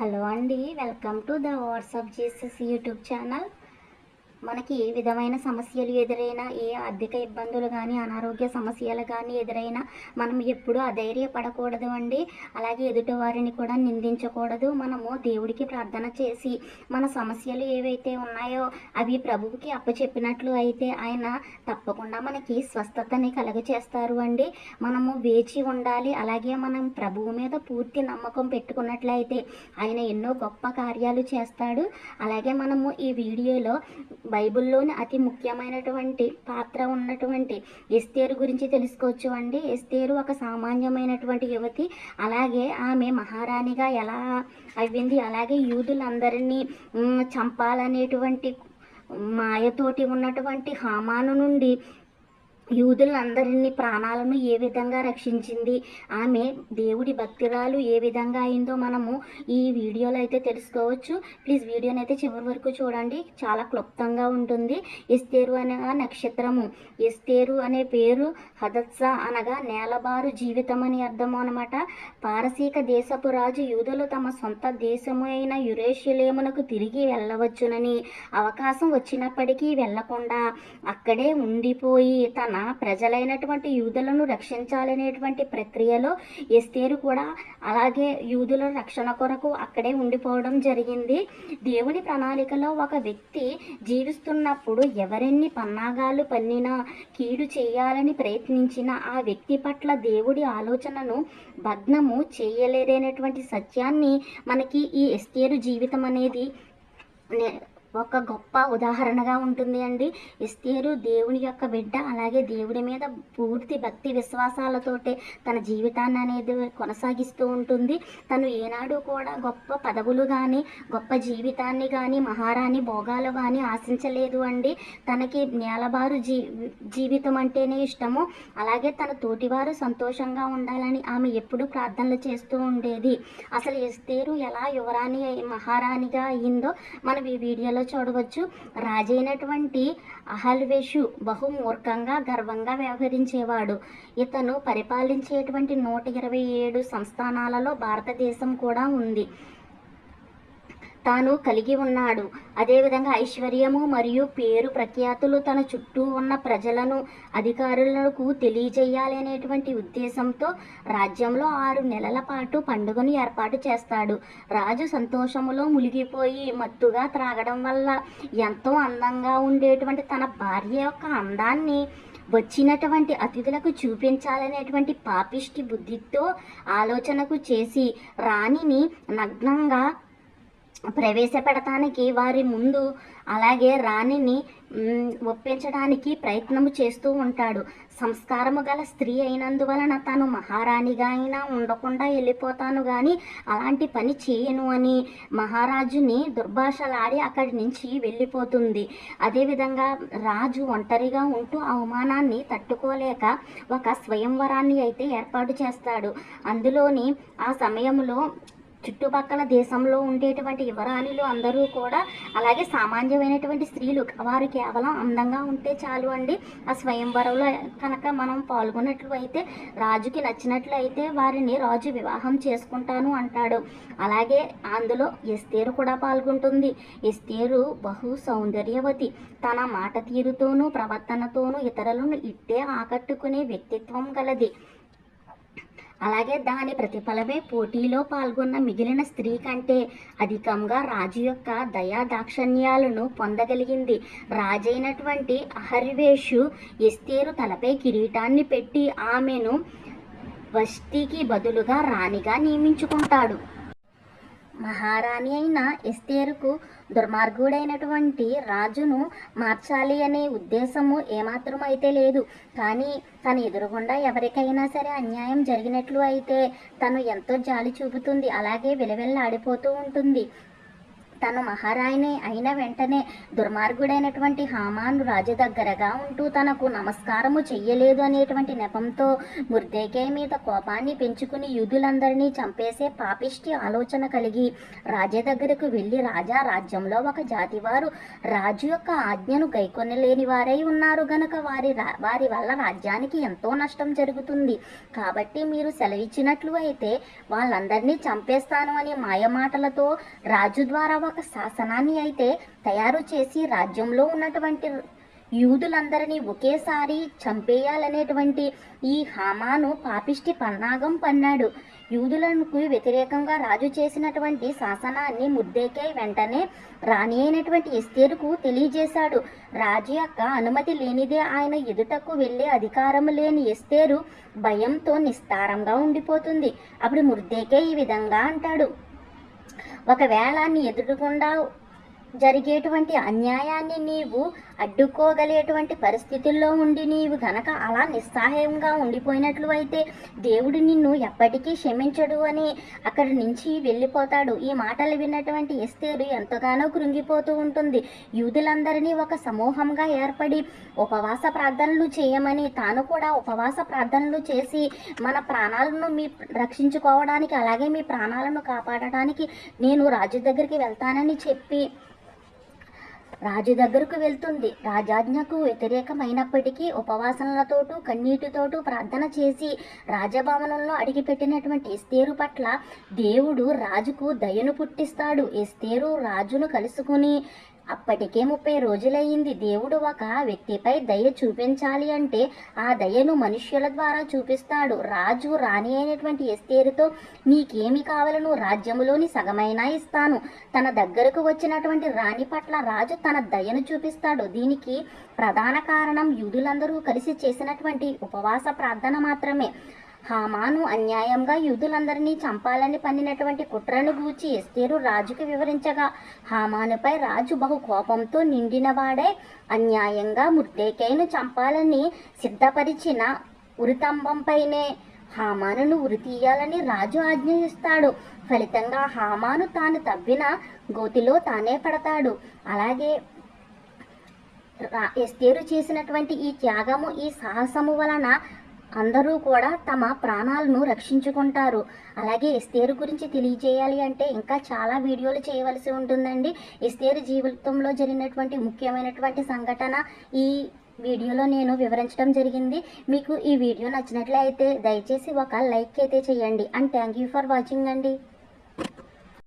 Hello అండి. Welcome to the WhatsApp Jesus YouTube channel. మనకి ఏ విధమైన సమస్యలు ఎదురైనా ఏ ఆర్థిక ఇబ్బందులు కానీ అనారోగ్య సమస్యలు కానీ ఎదురైనా మనం ఎప్పుడూ అధైర్యపడకూడదు అండి. అలాగే ఎదుటి వారిని కూడా నిందించకూడదు. మనము దేవుడికి ప్రార్థన చేసి మన సమస్యలు ఏవైతే ఉన్నాయో అవి ప్రభువుకి అప్పచెప్పినట్లు అయితే ఆయన తప్పకుండా మనకి స్వస్థతని కలుగచేస్తారు అండి. మనము వేచి ఉండాలి. అలాగే మనం ప్రభువు మీద పూర్తి నమ్మకం పెట్టుకున్నట్లయితే ఆయన ఎన్నో గొప్ప కార్యాలు చేస్తాడు. అలాగే మనము ఈ వీడియోలో బైబిల్లోని అతి ముఖ్యమైనటువంటి పాత్ర ఉన్నటువంటి ఎస్తేరు గురించి తెలుసుకోవచ్చు అండి. ఎస్తేరు ఒక సామాన్యమైనటువంటి యువతి. అలాగే ఆమె మహారాణిగా ఎలా అవ్వింది అలాగే యూదులందరినీ చంపాలనేటువంటి మాయతోటి ఉన్నటువంటి హామాను నుండి యూదులందరినీ ప్రాణాలను ఏ విధంగా రక్షించింది? ఆమె దేవుడి భక్తిరాలు ఏ విధంగా అయిందో మనము ఈ వీడియోలో అయితే తెలుసుకోవచ్చు. ప్లీజ్ వీడియోని అయితే చివరి వరకు చూడండి. చాలా క్లుప్తంగా ఉంటుంది. ఎస్తేరు అనగా నక్షత్రము. ఎస్తేరు అనే పేరు హదత్స అనగా నేలబారు జీవితం అని అర్థం అనమాట పారసీక దేశపు రాజు యూదులు తమ సొంత దేశము అయిన యురేషులేమునకు తిరిగి వెళ్ళవచ్చునని అవకాశం వచ్చినప్పటికీ వెళ్ళకుండా అక్కడే ఉండిపోయి తన ప్రజలైనటువంటి యూదులను రక్షించాలనేటువంటి ప్రక్రియలో ఎస్తేరు కూడా అలాగే యూదుల రక్షణ కొరకు అక్కడే ఉండిపోవడం జరిగింది. దేవుని ప్రణాళికలో ఒక వ్యక్తి జీవిస్తున్నప్పుడు ఎవరెన్ని పన్నాగాలు పన్నినా కీడు చేయాలని ప్రయత్నించిన ఆ వ్యక్తి పట్ల దేవుడి ఆలోచనను భగ్నము చేయలేదనేటువంటి సత్యాన్ని మనకి ఈ ఎస్తేరు జీవితం అనేది నే- ఒక గొప్ప ఉదాహరణగా ఉంటుంది అండి. ఎస్తేరు దేవుని యొక్క బిడ్డ అలాగే దేవుడి మీద పూర్తి భక్తి విశ్వాసాలతోటే తన జీవితాన్ని అనేది కొనసాగిస్తూ ఉంటుంది. తను ఏనాడు కూడా గొప్ప పదవులు కానీ గొప్ప జీవితాన్ని కానీ మహారాణి భోగాలు కానీ ఆశించలేదు అండి. తనకి నేలబారు జీ జీవితం అంటేనే ఇష్టము. అలాగే తన తోటివారు సంతోషంగా ఉండాలని ఆమె ఎప్పుడూ ప్రార్థనలు చేస్తూ ఉండేది. అసలు ఎస్తేరు ఎలా యువరాణి మహారాణిగా అయిందో మనం ఈ వీడియోలో చూడవచ్చు. రాజైనటువంటి అహల్వేషు బహుమూర్ఖంగా గర్వంగా వ్యవహరించేవాడు. ఇతను పరిపాలించేటువంటి నూట ఇరవై ఏడు సంస్థానాలలో భారతదేశం కూడా ఉంది. తాను కలిగి ఉన్నాడు. అదేవిధంగా ఐశ్వర్యము మరియు పేరు ప్రఖ్యాతులు తన చుట్టూ ఉన్న ప్రజలను అధికారులకు తెలియజేయాలనేటువంటి ఉద్దేశంతో రాజ్యంలో ఆరు నెలల పాటు పండుగను ఏర్పాటు చేస్తాడు. రాజు సంతోషములో మునిగిపోయి మత్తుగా త్రాగడం వల్ల ఎంతో అందంగా ఉండేటువంటి తన భార్య యొక్క అందాన్ని వచ్చినటువంటి అతిథులకు చూపించాలనేటువంటి పాపిష్టి బుద్ధితో ఆలోచనకు చేసి రాణిని నగ్నంగా ప్రవేశపెడటానికి వారి ముందు అలాగే రాణిని ఒప్పించడానికి ప్రయత్నము చేస్తూ ఉంటాడు. సంస్కారము గల స్త్రీ అయినందువలన తను మహారాణిగా అయినా ఉండకుండా వెళ్ళిపోతాను కానీ అలాంటి పని చేయను అని మహారాజుని దుర్భాషలాడి అక్కడి నుంచి వెళ్ళిపోతుంది. అదేవిధంగా రాజు ఒంటరిగా ఉంటూ అవమానాన్ని తట్టుకోలేక ఒక స్వయంవరాన్ని అయితే ఏర్పాటు చేస్తాడు. అందులోని ఆ సమయంలో చుట్టుపక్కల దేశంలో ఉండేటువంటి యువరాణులు అందరూ కూడా అలాగే సామాన్యమైనటువంటి స్త్రీలు వారు కేవలం అందంగా ఉంటే చాలు అండి. ఆ స్వయంవరంలో కనుక మనం పాల్గొన్నట్లు అయితే రాజుకి నచ్చినట్లు అయితే వారిని రాజు వివాహం చేసుకుంటాను అంటాడు. అలాగే అందులో ఎస్తేరు కూడా పాల్గొంటుంది. ఎస్తేరు బహు సౌందర్యవతి. తన మాట తీరుతోనూ ప్రవర్తనతోనూ ఇతరులను ఇట్టే ఆకట్టుకునే వ్యక్తిత్వం గలది. అలాగే దాని ప్రతిఫలమే పోటీలో పాల్గొన్న మిగిలిన స్త్రీ కంటే అధికంగా రాజు యొక్క దయా దాక్షణ్యాలను పొందగలిగింది. రాజైనటువంటి అహర్వేషు ఎస్తేరు తలపై కిరీటాన్ని పెట్టి ఆమెను వష్టికి బదులుగా రాణిగా నియమించుకుంటాడు. మహారాణి అయిన ఎస్తేరుకు దుర్మార్గుడైనటువంటి రాజును మార్చాలి అనే ఉద్దేశము ఏమాత్రం అయితే లేదు. కానీ తన ఎదురుగుండా ఎవరికైనా సరే అన్యాయం జరిగినట్లు అయితే తను ఎంతో జాలి చూపుతుంది. అలాగే విలవిల్లాడిపోతూ ఉంటుంది. తను మహారాయిని అయిన వెంటనే దుర్మార్గుడైనటువంటి హామాను రాజు దగ్గరగా ఉంటూ తనకు నమస్కారము చెయ్యలేదు అనేటువంటి నెపంతో ముర్దేకే మీద కోపాన్ని పెంచుకుని యూదులందరినీ చంపేసే పాపిష్టి ఆలోచన కలిగి రాజా దగ్గరకు వెళ్ళి రాజా రాజ్యంలో ఒక జాతివారు రాజు యొక్క ఆజ్ఞను గైకొనలేని వారై ఉన్నారు గనక వారి రా- వారి వల్ల రాజ్యానికి ఎంతో నష్టం జరుగుతుంది. కాబట్టి మీరు సెలవిచ్చినట్లు అయితే వాళ్ళందరినీ చంపేస్తాను అని మాయమాటలతో రాజు ద్వారా శాసనాన్ని అయితే తయారు చేసి రాజ్యంలో ఉన్నటువంటి యూదులందరినీ ఒకేసారి చంపేయాలనేటువంటి ఈ హామాను పాపిష్టి పన్నాగం పన్నాడు. యూదులకు వ్యతిరేకంగా రాజు చేసినటువంటి శాసనాన్ని ముద్దేకే వెంటనే రాణి అయినటువంటి ఎస్తేరుకు తెలియజేశాడు. రాజు యొక్క అనుమతి లేనిదే ఆయన ఎదుటకు వెళ్ళే అధికారం లేని ఎస్తేరు భయంతో నిస్తారంగా ఉండిపోతుంది. అప్పుడు ముర్దేకే ఈ విధంగా అంటాడు. ఒకవేళ నీ ఎదురుకుండా జరిగేటువంటి అన్యాయాన్ని నీవు అడ్డుకోగలేటువంటి పరిస్థితుల్లో ఉండి నీవు గనక అలా నిస్సహాయంగా ఉండిపోయినట్లు అయితే దేవుడు నిన్ను ఎప్పటికీ క్షమించడు అని అక్కడి నుంచి వెళ్ళిపోతాడు. ఈ మాటలు విన్నటువంటి ఎస్తేరు ఎంతగానో కృంగిపోతూ ఉంటుంది. యూదులందరినీ ఒక సమూహంగా ఏర్పడి ఉపవాస ప్రార్థనలు చేయమని తాను కూడా ఉపవాస ప్రార్థనలు చేసి మన ప్రాణాలను మీ రక్షించుకోవడానికి అలాగే మీ ప్రాణాలను కాపాడడానికి నేను రాజు దగ్గరికి వెళ్తానని చెప్పి రాజు దగ్గరకు వెళ్తుంది. రాజాజ్ఞకు వ్యతిరేకమైనప్పటికీ ఉపవాసనలతోటూ కన్నీటితోటూ ప్రార్థన చేసి రాజభవనంలో అడిగిపెట్టినటువంటి ఎస్తేరు పట్ల దేవుడు రాజుకు దయను పుట్టిస్తాడు. ఎస్తేరు రాజును కలుసుకుని అప్పటికే ముప్పై రోజులయ్యింది. దేవుడు ఒక వ్యక్తిపై దయ చూపించాలి అంటే ఆ దయను మనుష్యుల ద్వారా చూపిస్తాడు. రాజు రాణి అయినటువంటి ఎస్తేరుతో నీకేమి కావాలను రాజ్యములోని సగమైనా ఇస్తాను. తన దగ్గరకు వచ్చినటువంటి రాణి పట్ల రాజు తన దయను చూపిస్తాడు. దీనికి ప్రధాన కారణం యూదులందరూ కలిసి చేసినటువంటి ఉపవాస ప్రార్థన మాత్రమే. హామాను అన్యాయంగా యూదులందరినీ చంపాలని పన్నినటువంటి కుట్రను గూర్చి ఎస్తేరు రాజుకు వివరించగా హామానుపై రాజు బహు కోపంతో నిండినవాడే అన్యాయంగా ముర్దేకైను చంపాలని సిద్ధపరిచిన ఉరితంబంపైనే హామానును ఉరి తీయాలని రాజు ఆజ్ఞయిస్తాడు. ఫలితంగా హామాను తాను తవ్విన గోతిలో తానే పడతాడు. అలాగే రా- ఎస్తేరు చేసినటువంటి ఈ త్యాగము ఈ సాహసము వలన అందరూ కూడా తమ ప్రాణాలను రక్షించుకుంటారు. అలాగే ఇస్తేరు గురించి తెలియజేయాలి అంటే ఇంకా చాలా వీడియోలు చేయవలసి ఉంటుందండి. ఇస్తేరు జీవితంలో జరిగినటువంటి ముఖ్యమైనటువంటి సంఘటన ఈ వీడియోలో నేను వివరించడం జరిగింది. మీకు ఈ వీడియో నచ్చినట్లయితే దయచేసి ఒక లైక్ అయితే చేయండి. And thank you for watching అండి.